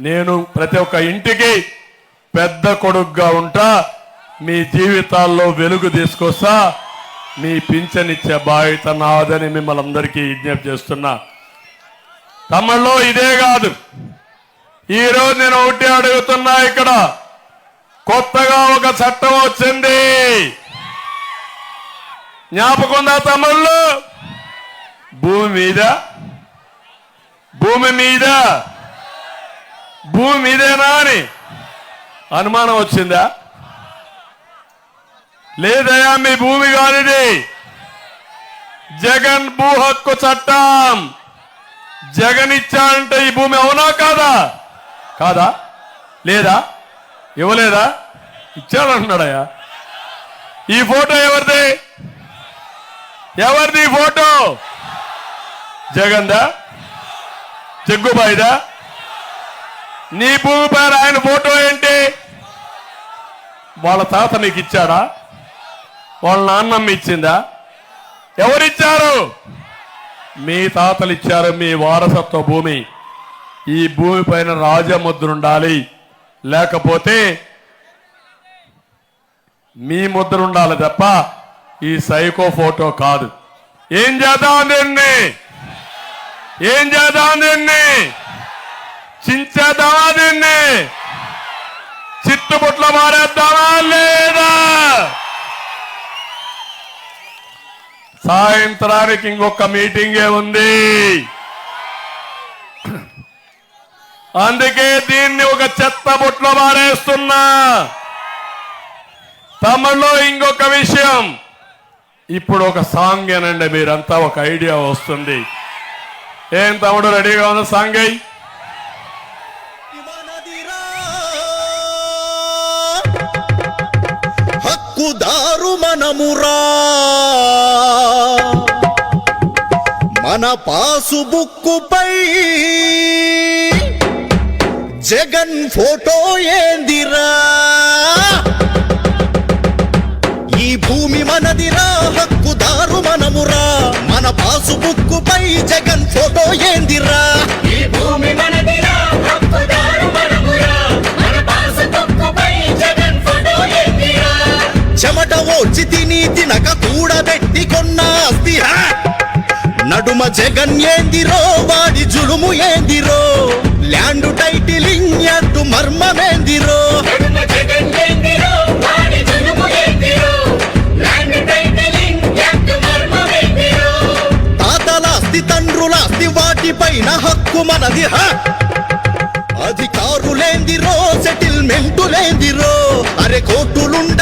నేను ప్రతి ఒక్క ఇంటికి పెద్ద కొడుకుగా ఉంటా మీ జీవితాల్లో వెలుగు తీసుకొస్తా మీ పింఛనిచ్చే బాధ్యత నాదని మిమ్మల్ని అందరికీ విజ్ఞప్తి చేస్తున్నా. తమలో ఇదే కాదు. ఈరోజు నేను ఒకటి అడుగుతున్నా ఇక్కడ. కొత్తగా ఒక చట్టం వచ్చింది. జ్ఞాపకుందా తమళ్ళు భూమి మీద? భూమి మీద? భూమి ఇదేనా అని అనుమానం వచ్చిందా? లేదయా మీ భూమి కానిది జగన్ భూ హక్కు చట్టం. జగన్ ఇచ్చాడంటే ఈ భూమి అవునా కాదా? కాదా? లేదా? ఇవ్వలేదా? ఇచ్చాడంటున్నాడయ్యా ఈ ఫోటో ఎవరిది? ఎవరిది ఈ ఫోటో? జగన్దా జగ్గుబాయిదా? నీ భూమి పైన ఆయన ఫోటో ఏంటి? వాళ్ళ తాత నీకు ఇచ్చాడా? వాళ్ళ నాన్నమ్మ ఇచ్చిందా? ఎవరిచ్చారు? మీ తాతలు ఇచ్చారు మీ వారసత్వ భూమి. ఈ భూమి పైన రాజముద్ర ఉండాలి. లేకపోతే మీ ముద్ర ఉండాలి తప్ప ఈ సైకో ఫోటో కాదు. ఏం చేద్దాం దీన్ని? ఏం చేద్దాం దీన్ని? చించేద్దామా దీన్ని? చిట్టుబుట్ల మారేద్దామా లేదా? సాయంత్రానికి ఇంకొక మీటింగే ఉంది. అందుకే దీన్ని ఒక చెత్త బుట్లో మారేస్తున్నా. తమిళలో ఇంకొక విషయం. ఇప్పుడు ఒక సాంగ్ ఏనండి మీరంతా ఒక ఐడియా వస్తుంది. ఏం తమ్ముడు రెడీగా ఉంది సాంగ్ అయ్యి హక్కుదారు మనమురా. మన పాసు బుక్కుపై జగన్ ఫోటో ఏందిరా? ఈ భూమి మనదిరా హక్కుదారు మనమురా. మన పాసు బుక్కుపై జగన్ ఫోటో ఏందిరా? ఈ భూమి మన చెమట ఓడ్చి తిని తినక కూడబెట్టి కొన్న ఆస్తి హా! నడుమ జగన్ ఏందిరో వాడి జులుము ఏందిరో? ల్యాండ్ టైటిలింగ్ యాక్ట్ మర్మమేందిరో? తాతలాస్తి తండ్రులాస్తి వాటిపైన హక్కు మనది. హా! అధికారులేందిరో సెటిల్మెంటులేందిరో? అరే కోర్టులుండగా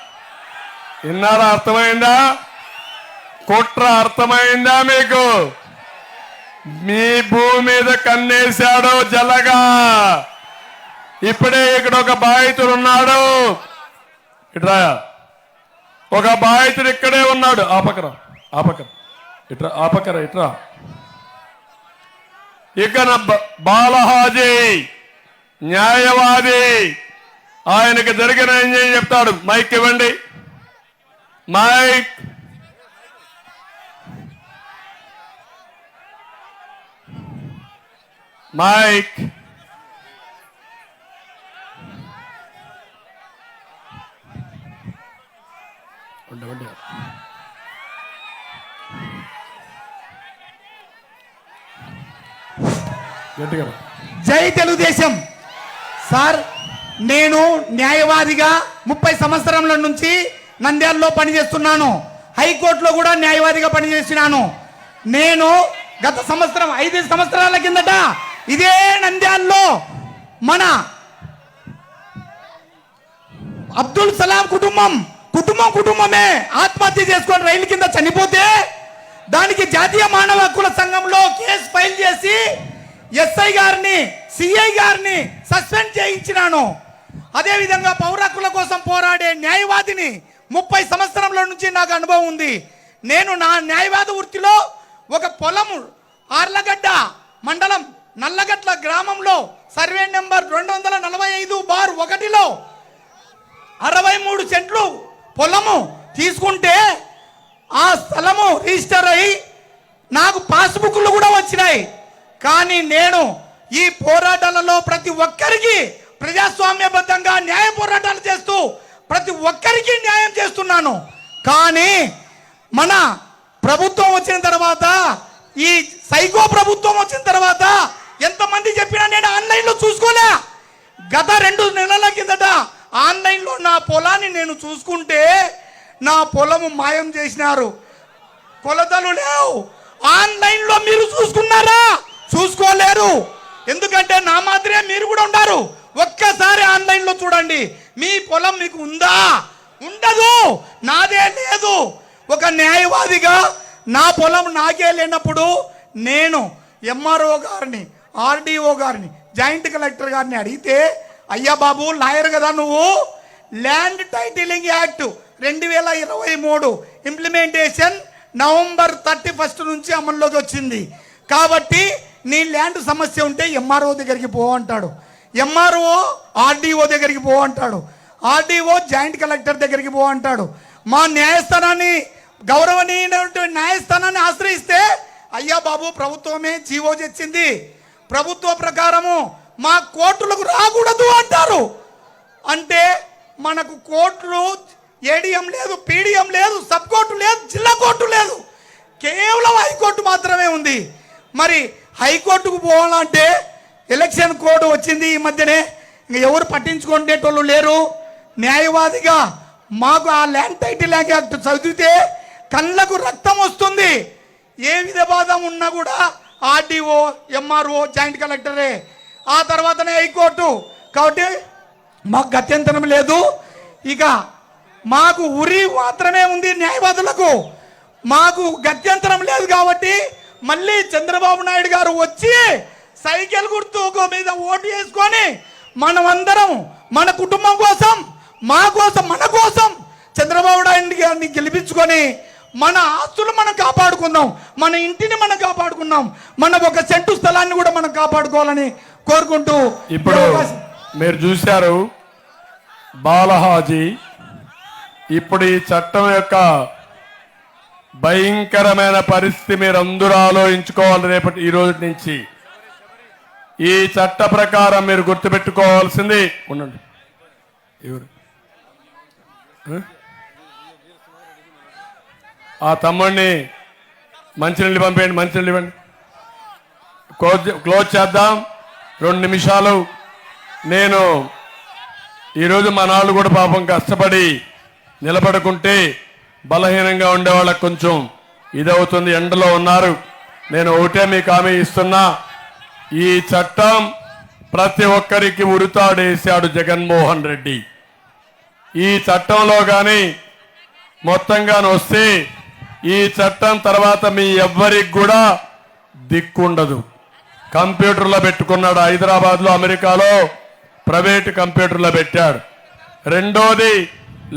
విన్నారా అర్థమైందా? కుట్ర అర్థమైందా మీకు? మీ భూమి మీద కన్నేశాడు జలగా. ఇప్పుడే ఇక్కడ ఒక బాధితుడు ఉన్నాడు. ఇట్రా ఒక బాధితుడు ఇక్కడే ఉన్నాడు. ఆ ఆపకర ఆ ఇట్రా ఆ పక్కన ఇట్రా ఇక్కడ బాలహాజీ న్యాయవాది. ఆయనకు జరిగిన ఏం చెప్తాడు. మైక్ ఇవ్వండి. Mike mike. జై తెలుగుదేశం. సార్ నేను న్యాయవాదిగా ముప్పై సంవత్సరముల నుంచి నంద్యాలలో పనిచేస్తున్నాను. హైకోర్టులో కూడా న్యాయవాదిగా పనిచేసినాను. నేను గత సంవత్సరం ఐదు సంవత్సరాల కిందట ఇదే నంద్యాల్లో మన అబ్దుల్ సలాం కుటుంబం కుటుంబం కుటుంబమే ఆత్మహత్య చేసుకొని రైలు కింద చనిపోతే దానికి జాతీయ మానవ హక్కుల సంఘంలో కేసు ఫైల్ చేసి ఎస్ఐ గారిని సిఐ గారిని సస్పెండ్ చేయించినాను. అదేవిధంగా పౌర హక్కుల కోసం పోరాడే న్యాయవాదిని ముప్పై సంవత్సరంలో నుంచి నాకు అనుభవం ఉంది. నేను నా న్యాయవాద వృత్తిలో ఒక పొలము ఆర్లగడ్డ మండలం నల్లగట్ల గ్రామంలో సర్వే నెంబర్ రెండు వందల నలభై ఐదు బార్ ఒకటిలో అరవై మూడు సెంట్లు పొలము తీసుకుంటే ఆ స్థలము రిజిస్టర్ అయి నాకు పాస్బుక్లు కూడా వచ్చినాయి. కానీ నేను ఈ పోరాటాలలో ప్రతి ఒక్కరికి ప్రజాస్వామ్యబద్ధంగా న్యాయ పోరాటాలు చేస్తూ ప్రతి ఒక్కరికి న్యాయం చేస్తున్నాను. కానీ మన ప్రభుత్వం వచ్చిన తర్వాత ఈ సైకో ప్రభుత్వం వచ్చిన తర్వాత ఎంతమంది చెప్పినా నేను ఆన్లైన్లో చూసుకోలే. గత రెండు నెలల కిందట ఆన్లైన్లో నా పొలాన్ని నేను చూసుకుంటే నా పొలము మాయం చేసినారు. కొలతలు లేవు. ఆన్లైన్లో మీరు చూసుకున్నారా? చూసుకోలేరు. ఎందుకంటే నా మాదిరే మీరు కూడా ఉన్నారు. ఒక్కసారి ఆన్లైన్లో చూడండి. మీ పొలం మీకు ఉందా? ఉండదు. నాదే లేదు. ఒక న్యాయవాదిగా నా పొలం నాకే లేనప్పుడు నేను ఎంఆర్ఓ గారిని ఆర్డీఓ గారిని జాయింట్ కలెక్టర్ గారిని అడిగితే అయ్యా బాబు లాయర్ కదా నువ్వు? ల్యాండ్ టైటిలింగ్ యాక్ట్ రెండు వేల ఇరవై మూడు ఇంప్లిమెంటేషన్ నవంబర్ థర్టీ ఫస్ట్ నుంచి అమల్లోకి వచ్చింది. కాబట్టి నీ ల్యాండ్ సమస్య ఉంటే ఎంఆర్ఓ దగ్గరికి పో అంటాడు. ఎంఆర్ఓ ఆర్డీఓ దగ్గరికి పో అంటాడు. ఆర్డీఓ జాయింట్ కలెక్టర్ దగ్గరికి పో అంటాడు. మా న్యాయస్థానాన్ని గౌరవనీయమైనటువంటి న్యాయస్థానాన్ని ఆశ్రయిస్తే అయ్యా బాబు ప్రభుత్వమే జీవో తెచ్చింది. ప్రభుత్వ ప్రకారము మా కోర్టులకు రాకూడదు అంటారు. అంటే మనకు కోర్టులు ఏడిఎం లేదు పీడిఎం లేదు సబ్ కోర్టు లేదు జిల్లా కోర్టు లేదు. కేవలం హైకోర్టు మాత్రమే ఉంది. మరి హైకోర్టుకు పోవాలంటే ఎలక్షన్ కోడ్ వచ్చింది ఈ మధ్యనే. ఇంక ఎవరు పట్టించుకునేటోళ్ళు లేరు. న్యాయవాదిగా మాకు ఆ ల్యాండ్ టైటిల్ యాక్ట్ చదివితే కళ్ళకు రక్తం వస్తుంది. ఏ విధవాదం ఉన్నా కూడా ఆర్డీఓ ఎంఆర్ఓ జాయింట్ కలెక్టరే. ఆ తర్వాతనే హైకోర్టు. కాబట్టి మాకు గత్యంతరం లేదు. ఇక మాకు ఉరి మాత్రమే ఉంది న్యాయవాదులకు. మాకు గత్యంతరం లేదు కాబట్టి మళ్ళీ చంద్రబాబు నాయుడు గారు వచ్చి సైకిల్ గుర్తు మీద ఓటు వేసుకొని మనమందరం మన కుటుంబం కోసం మా కోసం మన కోసం చంద్రబాబు నాయుడు గారిని గెలిపించుకొని మన ఆస్తులు మనం కాపాడుకుందాం మన ఇంటిని మనం కాపాడుకుందాం మన ఒక సెంటు స్థలాన్ని కూడా మనం కాపాడుకోవాలని కోరుకుంటూ ఇప్పుడు మీరు చూశారు బాలహాజీ ఇప్పుడు ఈ చట్టం యొక్క భయంకరమైన పరిస్థితి మీరు అందరూ ఆలోచించుకోవాలి రేపటి ఈ రోజు నుంచి. ఈ చట్ట ప్రకారం మీరు గుర్తుపెట్టుకోవాల్సింది. ఉండండి. ఎవరు? ఆ? తమ్ముడిని మంచినీళ్ళు పంపేయండి మంచినీళ్ళు ఇవ్వండి. క్లోజ్ క్లోజ్ చేద్దాం. రెండు నిమిషాలు. నేను ఈరోజు మా నాళ్ళు కూడా పాపం కష్టపడి నిలబడుకుంటే బలహీనంగా ఉండే వాళ్ళకి కొంచెం ఇదవుతుంది. ఎండలో ఉన్నారు. నేను ఒకటే మీకు హామీ ఇస్తున్నా. ఈ చట్టం ప్రతి ఒక్కరికి ఉరితాడేశాడు జగన్మోహన్ రెడ్డి. ఈ చట్టంలో కానీ మొత్తంగా వస్తే ఈ చట్టం తర్వాత మీ ఎవ్వరికి కూడా దిక్కుండదు. కంప్యూటర్లో పెట్టుకున్నాడు హైదరాబాద్లో అమెరికాలో ప్రైవేట్ కంప్యూటర్లో పెట్టాడు. రెండోది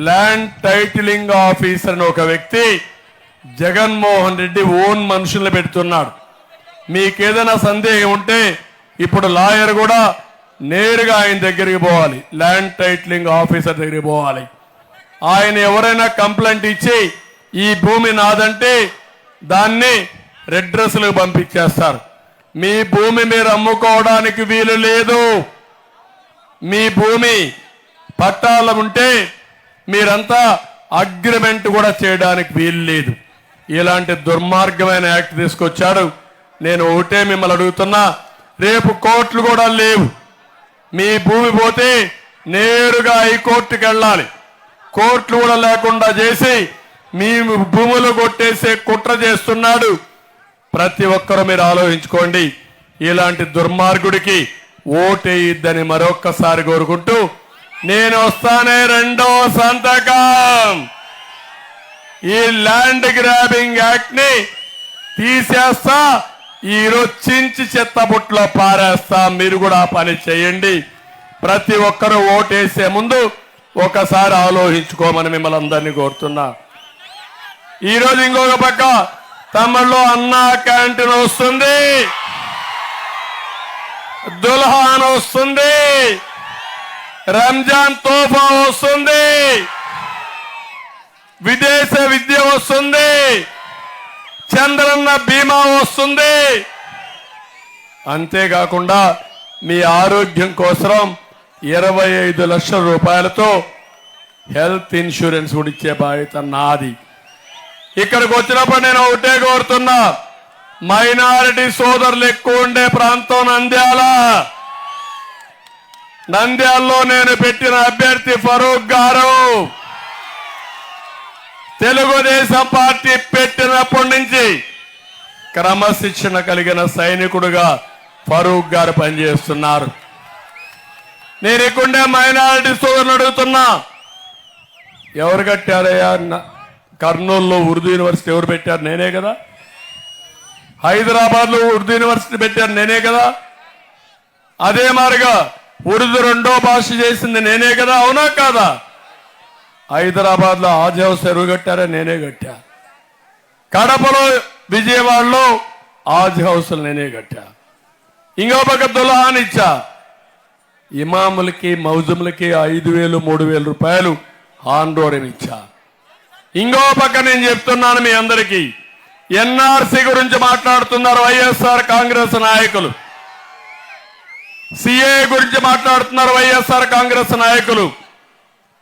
ల్యాండ్ టైటిలింగ్ ఆఫీసర్ అని ఒక వ్యక్తి జగన్మోహన్ రెడ్డి ఓన్ మనుషుల్ని పెడుతున్నాడు. మీకేదైనా సందేహం ఉంటే ఇప్పుడు లాయర్ కూడా నేరుగా ఆయన దగ్గరికి పోవాలి. ల్యాండ్ టైటిలింగ్ ఆఫీసర్ దగ్గరికి పోవాలి. ఆయన ఎవరైనా కంప్లైంట్ ఇచ్చి ఈ భూమి నాదంటే దాన్ని రెడ్రస్లకు పంపించేస్తారు. మీ భూమి మీరు అమ్ముకోవడానికి వీలు లేదు. మీ భూమి పట్టాల ఉంటే మీరంతా అగ్రిమెంట్ కూడా చేయడానికి వీలు లేదు. ఇలాంటి దుర్మార్గమైన యాక్ట్ తీసుకొచ్చాడు నేను ఒకటే మిమ్మల్ని అడుగుతున్నా రేపు కోర్టులు కూడా లేవు. మీ భూమి పోతే నేరుగా హైకోర్టుకి వెళ్ళాలి. కోర్టులు కూడా లేకుండా చేసి మీ భూములు కొట్టేసే కుట్ర చేస్తున్నాడు. ప్రతి ఒక్కరూ మీరు ఆలోచించుకోండి ఇలాంటి దుర్మార్గుడికి ఓటేయిద్దని మరొక్కసారి కోరుకుంటూ నేను వస్తానే రెండో సంతకం. ఈ ల్యాండ్ గ్రాబింగ్ యాక్ట్ని తీసేస్తా ఈరోజు చించి చెత్త పారేస్తాం పారేస్తా మీరు కూడా పని చేయండి. ప్రతి ఒక్కరూ ఓటేసే ముందు ఒకసారి ఆలోచించుకోమని మిమ్మల్ని అందరినీ కోరుతున్నా. ఈరోజు ఇంకొక పక్క తమిళ్ళో అన్నా క్యాంటీన్ వస్తుంది. దుల్హాన్ వస్తుంది. రంజాన్ తోఫా వస్తుంది. విదేశ విద్య వస్తుంది. చంద్రన్న బీమా వస్తుంది. అంతేకాకుండా మీ ఆరోగ్యం కోసం ఇరవై ఐదు లక్షల రూపాయలతో హెల్త్ ఇన్సూరెన్స్ కూడా ఇచ్చే బాధ్యత నాది. ఇక్కడికి వచ్చినప్పుడు నేను ఒకటే కోరుతున్నా మైనారిటీ సోదరులు ఎక్కువ ఉండే ప్రాంతం నంద్యాల. నంద్యాలలో నేను పెట్టిన అభ్యర్థి ఫరూక్ గారు. తెలుగుదేశం పార్టీ పెట్టినప్పటి నుంచి క్రమశిక్షణ కలిగిన సైనికుడుగా ఫరూక్ గారు పనిచేస్తున్నారు. నేను ఇక్కడే మైనారిటీ సోదరులు అడుగుతున్నా. ఎవరు కట్టారయ్యా? కర్నూలులో ఉర్దూ యూనివర్సిటీ ఎవరు పెట్టారు? నేనే కదా. హైదరాబాద్లో ఉర్దూ యూనివర్సిటీ పెట్టారు? నేనే కదా. అదే మారిగా ఉర్దూ రెండో భాష చేసింది? నేనే కదా. అవునా కాదా? హైదరాబాద్లో ఆజ్ హౌస్ ఎరువు కట్టారా? నేనే కట్టా. కడపలో విజయవాడలో ఆజ్ హౌస్ నేనే కట్టా. ఇంకో పక్క దుల్హాన్ ఇచ్చా. ఇమాములకి మౌజుములకి ఐదు వేలు మూడు వేల రూపాయలు ఆందోళన ఇచ్చా. ఇంకో పక్క నేను చెప్తున్నాను మీ అందరికీ. ఎన్ఆర్సీ గురించి మాట్లాడుతున్నారు వైఎస్ఆర్ కాంగ్రెస్ నాయకులు. సిఏ గురించి మాట్లాడుతున్నారు వైఎస్ఆర్ కాంగ్రెస్ నాయకులు.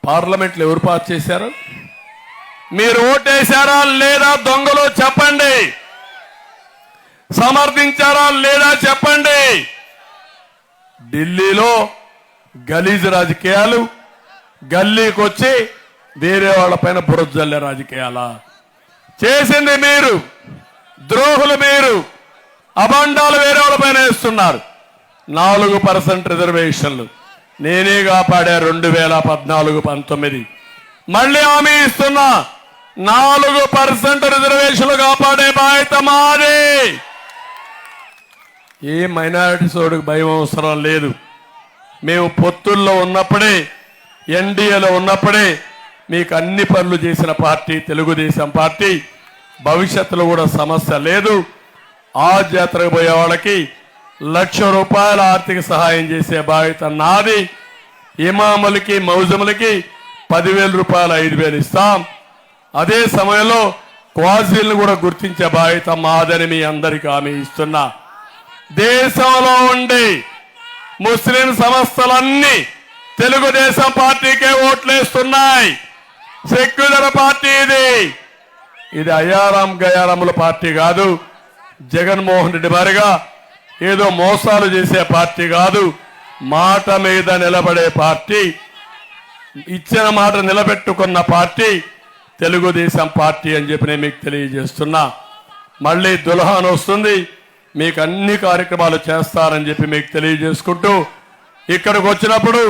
పార్లమెంట్లో ఎవరు పాస్ చేశారు? మీరు ఓటేశారా లేదా దొంగలో చెప్పండి. సమర్థించారా లేదా చెప్పండి. ఢిల్లీలో గలీజ్ రాజకీయాలు గల్లీకి వచ్చి వేరే వాళ్ళ పైన బురద రాజకీయాలా. చేసింది మీరు ద్రోహులు మీరు అభండాలు వేరే వాళ్ళ పైన వేస్తున్నారు. నాలుగు పర్సెంట్ రిజర్వేషన్లు. నేనే కాపాడా రెండు వేల పద్నాలుగు పంతొమ్మిది. మళ్ళీ హామీ ఇస్తున్నా. నాలుగు పర్సెంట్ రిజర్వేషన్లు కాపాడే బాధ్యత మాదే. ఏ మైనారిటీ సోడుకు భయం అవసరం లేదు. మేము పొత్తుల్లో ఉన్నప్పుడే ఎన్డీఏలో ఉన్నప్పుడే మీకు అన్ని పనులు చేసిన పార్టీ తెలుగుదేశం పార్టీ. భవిష్యత్తులో కూడా సమస్య లేదు. ఆ జాతరకు పోయే వాళ్ళకి లక్ష రూపాయల ఆర్థిక సహాయం చేసే బాధ్యత నాది. ఇమాములకి మౌజములకి పదివేల రూపాయలు ఐదు వేలు ఇస్తాం. అదే సమయంలో క్వాజీలను కూడా గుర్తించే బాధ్యత మాదని మీ అందరికీ హామీ ఇస్తున్నా. దేశంలో ఉండి ముస్లిం సంస్థలన్నీ తెలుగుదేశం పార్టీకే ఓట్లేస్తున్నాయి. సెక్యులర్ పార్టీ ఇది. ఇది అయారాం గయారాముల పార్టీ కాదు. జగన్మోహన్ రెడ్డి వారిగా ఏదో మోసాలు చేసే పార్టీ కాదు మాట మీద నిలబడే పార్టీ ఇచ్చిన మాట నిలబెట్టుకున్న పార్టీ తెలుగుదేశం పార్టీ అని చెప్పి నేను మీకు తెలియజేస్తున్నా. మళ్ళీ దుల్హాన్ వస్తుంది మీకు అన్ని కార్యక్రమాలు చేస్తారని చెప్పి మీకు తెలియజేసుకుంటూ ఇక్కడికి వచ్చినప్పుడు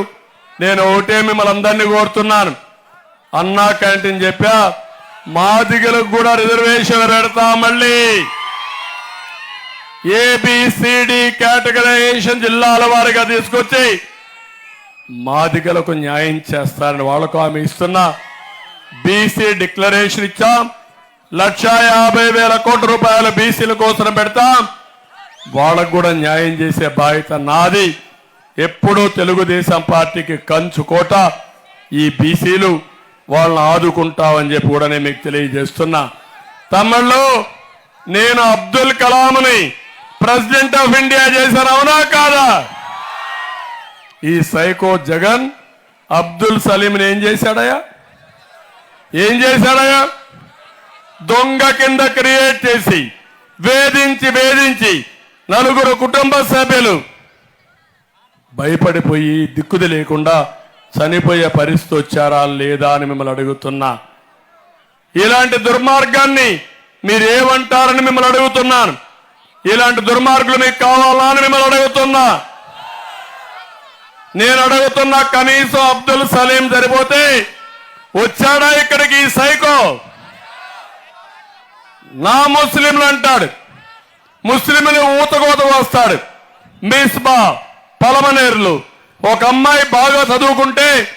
నేను ఒకటే మిమ్మల్ని అందరినీ కోరుతున్నాను. అన్నా క్యాంటీన్ చెప్పా మాదిగలకు కూడా రిజర్వేషన్ పెడతా మళ్ళీ. ఏబిసిడి కేటగరైజేషన్ జిల్లాల వారిగా తీసుకొచ్చి మాదిగలకు న్యాయం చేస్తారని వాళ్ళకు హామీ ఇస్తున్నా. బీసీ డిక్లరేషన్ ఇచ్చాం. లక్ష యాభై వేల కోట్ల రూపాయల బీసీల కోసం పెడతాం. వాళ్ళకు కూడా న్యాయం చేసే బాధ్యత నాది. ఎప్పుడూ తెలుగుదేశం పార్టీకి కంచుకోట ఈ బీసీలు వాళ్ళని ఆదుకుంటామని చెప్పి కూడా నేను మీకు తెలియజేస్తున్నా. తమిళ్ళో నేను అబ్దుల్ కలాంని ప్రెసిడెంట్ ఆఫ్ ఇండియా చేశారు అవునా కాదా? ఈ సైకో జగన్ అబ్దుల్ సలీంని ఏం చేశాడయా ఏం చేశాడయా దొంగ కింద క్రియేట్ చేసి వేధించి వేధించి నలుగురు కుటుంబ సభ్యులు భయపడిపోయి దిక్కుది లేకుండా చనిపోయే పరిస్థితి వచ్చారా లేదా అని మిమ్మల్ని అడుగుతున్నా. ఇలాంటి దుర్మార్గాన్ని మీరేమంటారని మిమ్మల్ని అడుగుతున్నాను. ఇలాంటి దుర్మార్గులు మీకు కావాలా అని మిమ్మల్ని అడుగుతున్నా. నేను అడుగుతున్నా కనీసం అబ్దుల్ సలీం సరిపోతే వచ్చాడా ఇక్కడికి ఈ సైకో? నా ముస్లింలు అంటాడు. ముస్లింలు ఊతకోత వస్తాడు. మిస్బా పలమనేర్లు. ఒక అమ్మాయి బాగా చదువుకుంటే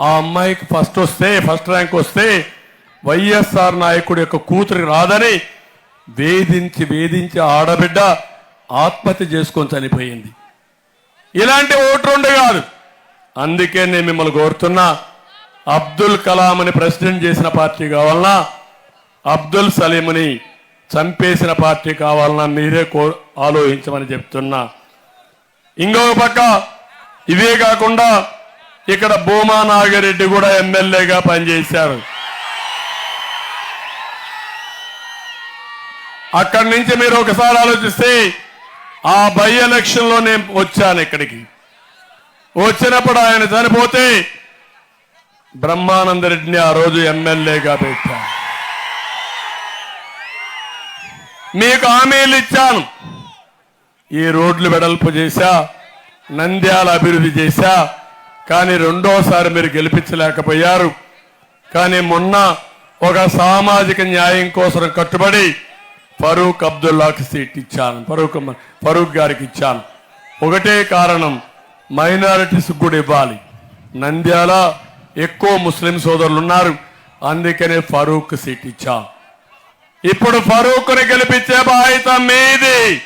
ఆ అమ్మాయికి ఫస్ట్ వస్తే ఫస్ట్ ర్యాంక్ వస్తే వైఎస్ఆర్ నాయకుడి యొక్క కూతురికి రాదని వేధించి వేధించి ఆడబిడ్డ ఆత్మహత్య చేసుకొని చనిపోయింది. ఇలాంటి ఓటు రెండు కాదు. అందుకే నేను మిమ్మల్ని కోరుతున్నా అబ్దుల్ కలాం అని ప్రెసిడెంట్ చేసిన పార్టీ కావాలన్నా అబ్దుల్ సలీంని చంపేసిన పార్టీ కావాలన్నా మీరే కో ఆలోచించమని చెప్తున్నా. ఇంకొక పక్క ఇవే కాకుండా ఇక్కడ భూమా నాగిరెడ్డి కూడా ఎమ్మెల్యేగా పనిచేశారు. అక్కడి నుంచి మీరు ఒకసారి ఆలోచిస్తే ఆ బై ఎలక్షన్లో నేను వచ్చాను ఇక్కడికి. వచ్చినప్పుడు ఆయన చనిపోతే బ్రహ్మానందరెడ్డిని ఆ రోజు ఎమ్మెల్యేగా పెట్టాను మీకు హామీలు ఇచ్చాను. ఈ రోడ్లు వెడల్పు చేశా నంద్యాల అభివృద్ధి చేశా కానీ రెండోసారి మీరు గెలిపించలేకపోయారు. కానీ మొన్న ఒక సామాజిక న్యాయం కోసం కట్టుబడి ఫరూక్ అబ్దుల్లాకి సీట్ ఇచ్చాను. ఫరూక్ ఫరూక్ గారికి ఇచ్చాను. ఒకటే కారణం మైనారిటీస్ కూడా ఇవ్వాలి. నంద్యాల ఎక్కువ ముస్లిం సోదరులు ఉన్నారు అందుకనే ఫరూక్ సీట్ ఇచ్చా ఇప్పుడు ఫరూక్ని గెలిపించే బాధ్యత మీది.